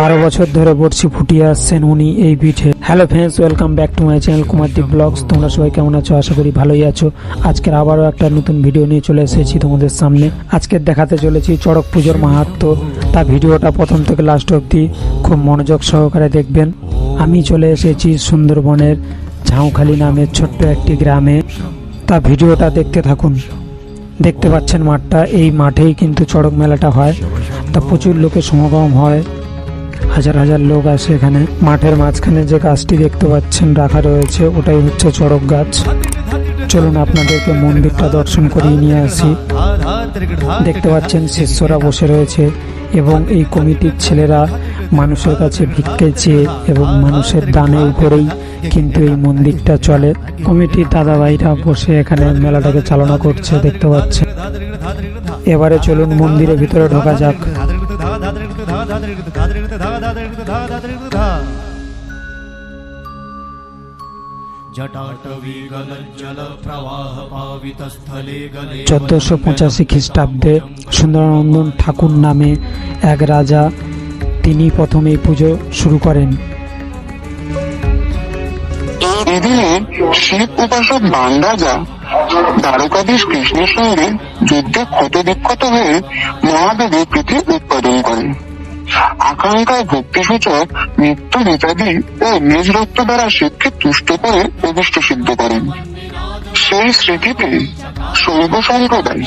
বারো বছর ধরে বড়শি ফুটিয়ে আসছেন উনি এই পিঠে। Hello friends welcome back to my channel Kumardeep blogs তোমরা সবাই কেমন আছো? আশা করি ভালোই আছো। আজকের আবারও একটা নতুন ভিডিও নিয়ে চলে এসেছি তোমাদের সামনে। আজকে দেখাতে চলেছি চড়ক পুজোর মাহাত্ম। তা ভিডিওটা প্রথম থেকে লাস্ট অবধি খুব মনোযোগ সহকারে দেখবেন। আমি চলে এসেছি সুন্দরবনের ঝাউখালি নামের ছোট্ট একটি গ্রামে। তা ভিডিওটা দেখতে থাকুন। দেখতে পাচ্ছেন মাঠটা, এই মাঠেই কিন্তু চড়ক মেলাটা হয়। তা প্রচুর লোকের সমাগম হয়। হাজার হাজার লোক আসে এখানে। মাঠের মাঝখানে যে গাছটি দেখতে পাচ্ছেন রাখা রয়েছে, ওটাই হচ্ছে চড়ক গাছ। চলুন আপনাদেরকে মন্দিরটা দর্শন করিয়ে নিয়ে আসি। দেখতে পাচ্ছেন শিষ্যরা বসে রয়েছে এবং এই কমিটির ছেলেরা মানুষের কাছে ভিক্ষে চেয়ে এবং মানুষের দানের উপরেই কিন্তু এই মন্দিরটা চলে। কমিটির দাদা ভাইরা বসে এখানে মেলাটাকে চালনা করছে, দেখতে পাচ্ছে। এবারে চলুন মন্দিরের ভিতরে ঢোকা যাক। চোদ্দশো পঁচাশি খ্রিস্টাব্দে সুন্দরানন্দন ঠাকুর নামে এক রাজা তিনি প্রথম পুজো শুরু করেন। শিব উপাসক দ্বারকাধীশ কৃষ্ণের সঙ্গে যুদ্ধে ক্ষত বিক্ষত হয়ে মহাদেবের প্রীতি উৎপাদন করেন। আকাঙ্ক্ষায় ভক্তিসূচক মৃত্যু রিতাদি ও নিজ রক্ত দ্বারা শিবকে তুষ্ট করে অভিষ্ট সিদ্ধ করেন। সেই স্মৃতিতে শৈব সম্প্রদায়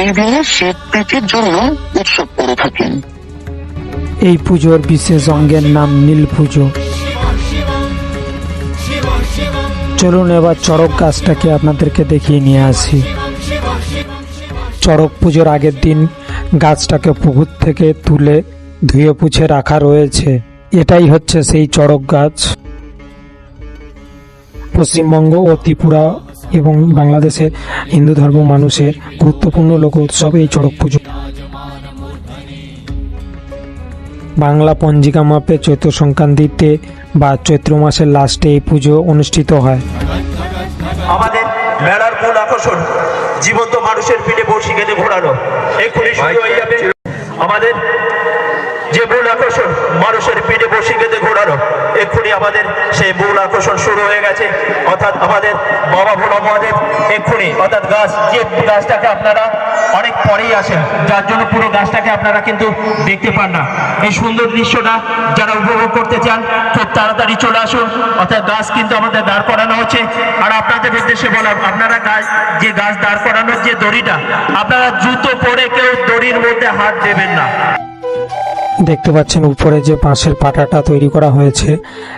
এই দিনে শিব প্রীতির জন্য উৎসব করে থাকেন। এই পুজোর বিশেষ অঙ্গের নাম নীল পুজো। চলুন এবার চড়ক গাছটাকে আপনাদেরকে দেখিয়ে নিয়ে আসি। চড়ক পুজোর আগের দিন গাছটাকে পুকুর থেকে তুলে ধুয়ে পুছে রাখা রয়েছে। এটাই হচ্ছে সেই চড়ক গাছ। পশ্চিমবঙ্গ ও ত্রিপুরা এবং বাংলাদেশে হিন্দু ধর্ম মানুষের গুরুত্বপূর্ণ লোক উৎসব এই চড়ক পুজো। বাংলা পঞ্জিকা মাপে চৈত্র সংক্রান্তিতে বা চৈত্র মাসের লাস্টে এই পুজো অনুষ্ঠিত হয়। আমাদের মেলার মূল আকর্ষণ, জীবন্ত মানুষের পিঠে বসি গেলে ঘোরানো। এক্ষুনি শুরু হয়ে যাবে আমাদের আকর্ষণ মানুষের পিঠে বসি গেঁথে ঘোরানো। এক্ষুনি আমাদের সেই মূল আকর্ষণ শুরু হয়ে গেছে। অর্থাৎ আমাদের বাবা ভোলা মহাদেব, এক্ষুনি, অর্থাৎ গাছ, যে গাছটাকে আপনারা অনেক পরেই আসেন, যার জন্য পুরো গাছটাকে আপনারা কিন্তু দেখতে পান না। এই সুন্দর দৃশ্যটা যারা উপভোগ করতে চান, খুব তাড়াতাড়ি চলে আসুন। অর্থাৎ গাছ কিন্তু আমাদের দাঁড় করানো হচ্ছে। আর আপনাদের উদ্দেশ্যে বললাম, আপনারা গাছ, যে গাছ দাঁড় করানোর যে দড়িটা, আপনারা জুতো পরে কেউ দড়ির মধ্যে হাত দেবেন না। দেখতে পাচ্ছেন উপরে যে বাঁশের পাটাটা তৈরি করা হয়েছে,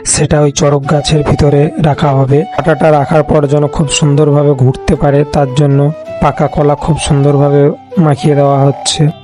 সেটা ওই চড়ক গাছের ভিতরে রাখা হবে। পাটাটা রাখার পর যেন খুব সুন্দরভাবে ঘুরতে পারে, তার জন্য পাকা কলা খুব সুন্দরভাবে মাখিয়ে দেওয়া হচ্ছে।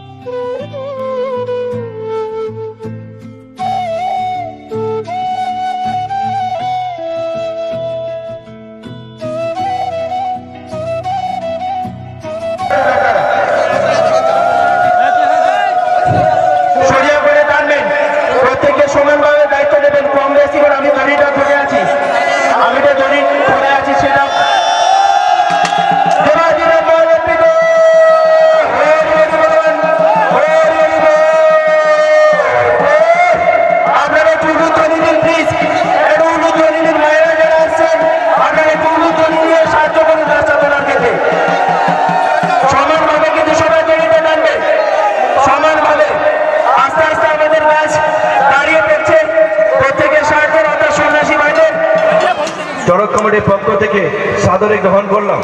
সাদরে গ্রহণ করলাম।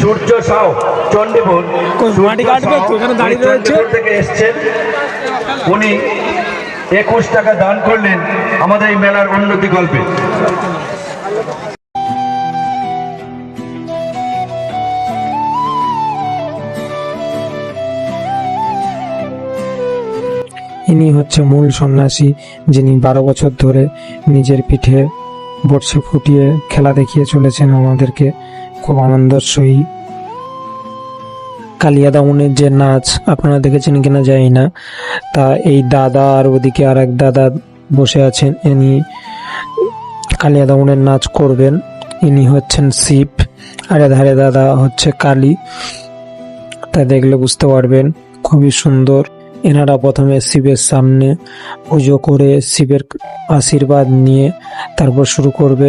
সূর্য সাউ চণ্ডীপুর। চণ্ডীপুর থেকে এসছেন। উনি একুশ টাকা দান করলেন আমাদের এই মেলার উন্নতি গল্পে। ইনি হচ্ছে মূল সন্ন্যাসী যিনি বারো বছর ধরে নিজের পিঠে বর্ষে ফুটিয়ে খেলা দেখিয়ে চলেছেন আমাদেরকে। খুব আনন্দের সহিত। কালিয়া দামনের যে নাচ, আপনারা দেখেছেন কিনা জানি না। তা এই দাদা আর ওদিকে আর এক দাদা বসে আছেন, ইনি কালিয়া দামনের নাচ করবেন। ইনি হচ্ছেন শিব, আর ধারে দাদা হচ্ছে কালী। তা দেখলে বুঝতে পারবেন, খুবই সুন্দর। এনারা প্রথমে শিবের সামনে পুজো করে শিবের আশীর্বাদ নিয়ে তারপর শুরু করবে।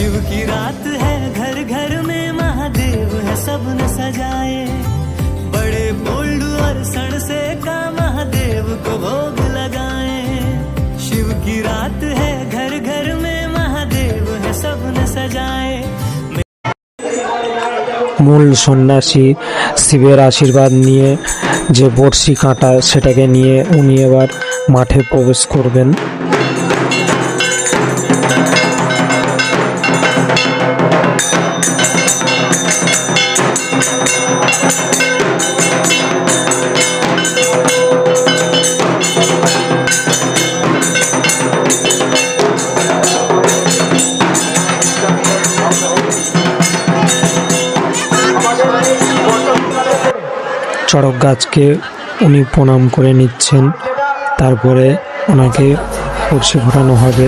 शिव की रात है घर घर में महादेव है सबने सजाए बड़े बोल्ड और सण से का महादेव को भोग लगाए शिव की रात है घर घर में महादेव है सबने सजाए মূল সন্ন্যাসী শিবের আশীর্বাদ নিয়ে যে বড়শি কাঁটা সেটাকে নিয়ে উনি এবার মাঠে প্রবেশ করবেন গাছকে উনি প্রণাম করে নিচ্ছেন। তারপরে ওনাকে পড়শি ফোটানো হবে।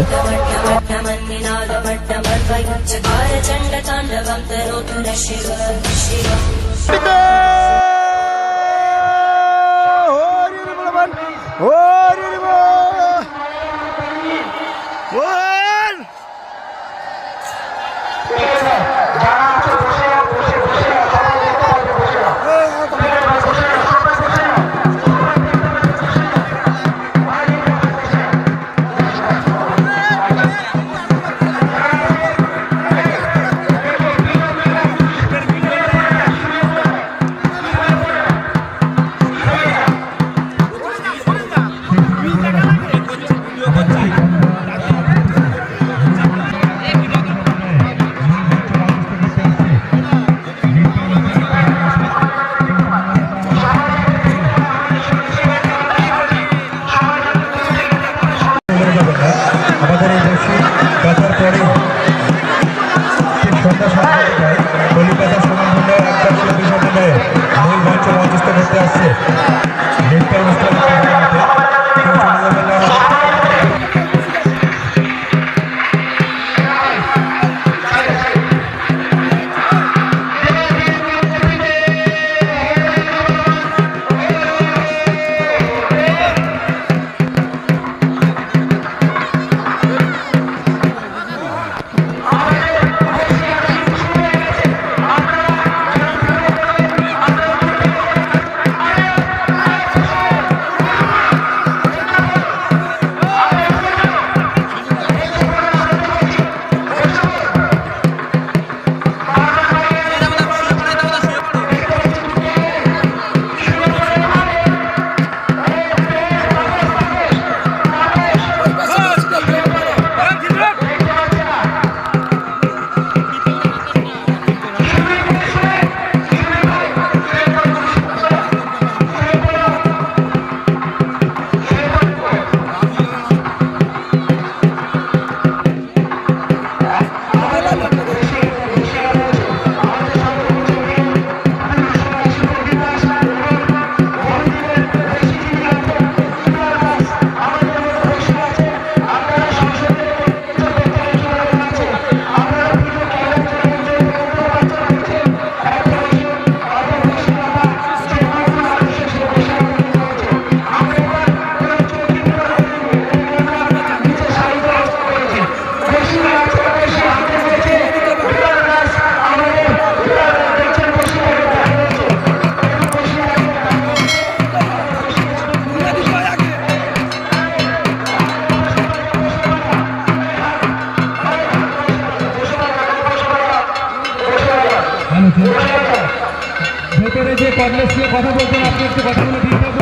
যে পদলেস নিয়ে কথা বলছেন আপনি একটু কথা বলে দিতে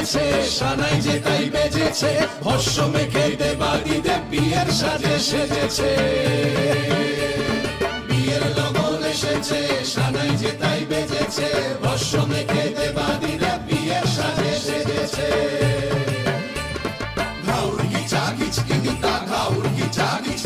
সেজেছে সানাই যে তাই বেজেছে ভস্য মেখে দেবাদিদে বিয়ের সাজে সেজেছে। বিয়ের লগন এসেছে, সানাই যে তাই বেজেছে ভস্য মেখে দেবাদিদে বিয়ের সাজে সেজেছে। ঘাউর কি চাগিচ কিনি তা ঘাউর কি চাগিচ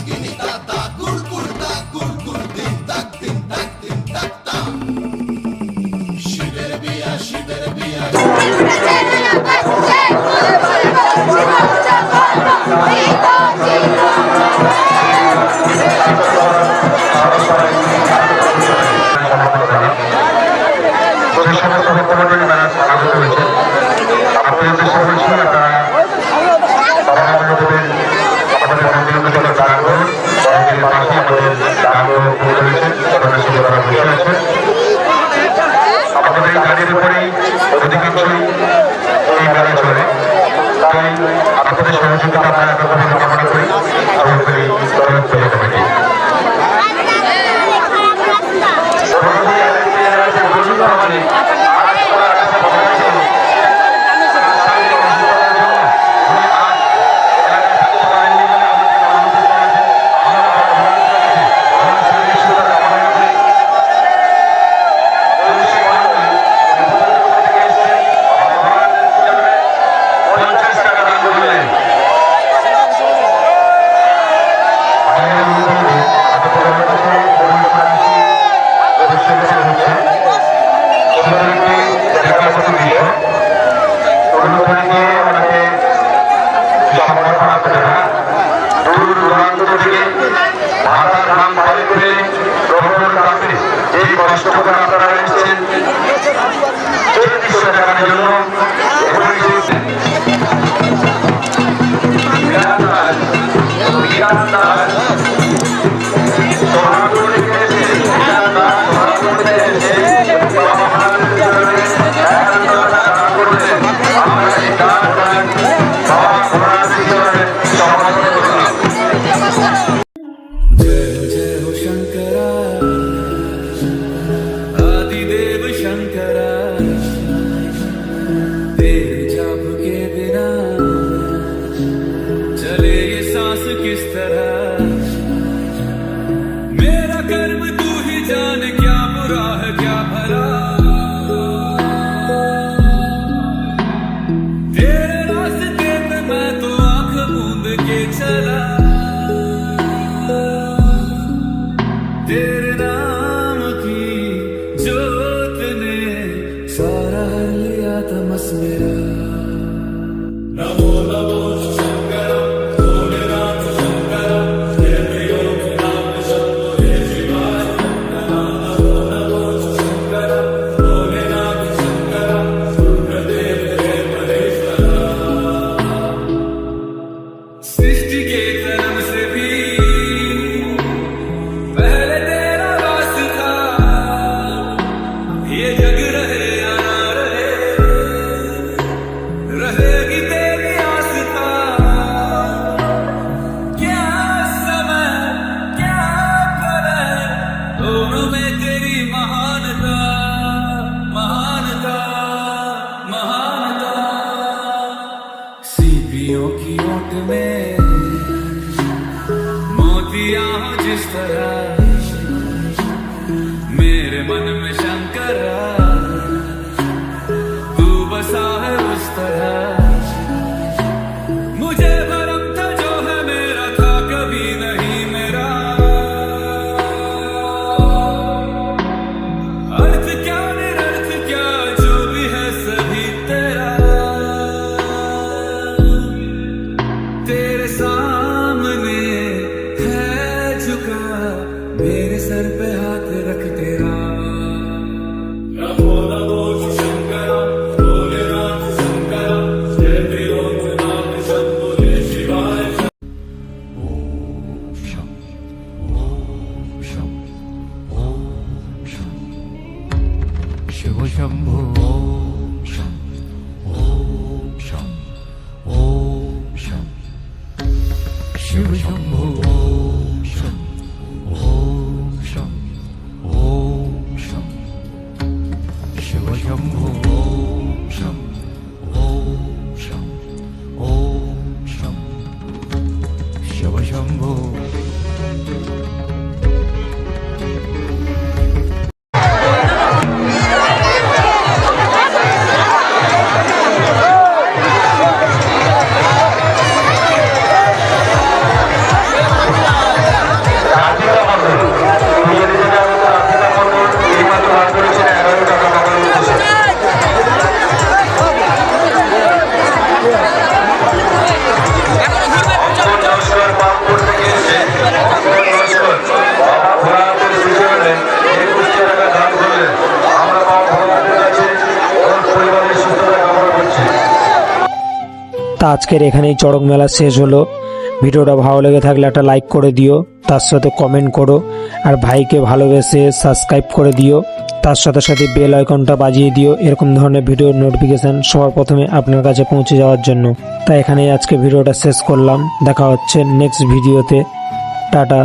করার জন্য Did dedicated. আজকের এখানেই চড়ক মেলা শেষ হলো। ভিডিওটা ভালো লেগে থাকলে একটা লাইক করে দিও, তার সাথে কমেন্ট করো, আর ভাইকে ভালোবেসে সাবস্ক্রাইব করে দিও, তার সাথে সাথে বেল আইকনটা বাজিয়ে দিও, এরকম ধরনের ভিডিও নোটিফিকেশান সবার প্রথমে আপনার কাছে পৌঁছে যাওয়ার জন্য। তাই এখানেই আজকে ভিডিওটা শেষ করলাম, দেখা হচ্ছে নেক্সট ভিডিওতে টাটা।